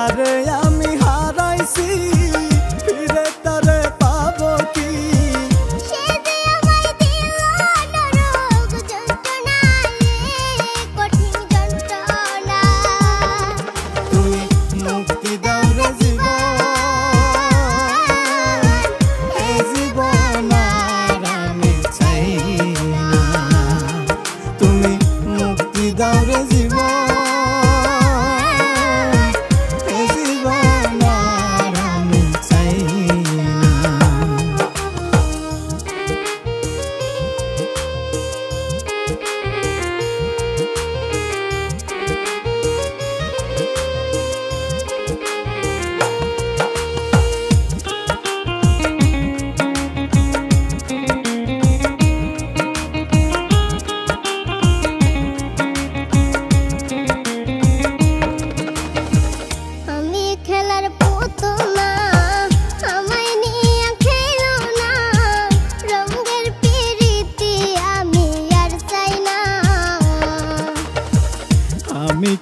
যারে আমি হারাইছি ফিরে তারে পাব কি? তুমি মুক্তি দাও রে জীবন হে জীবন আমি চাই তুমি মুক্তি দাও রে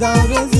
Don't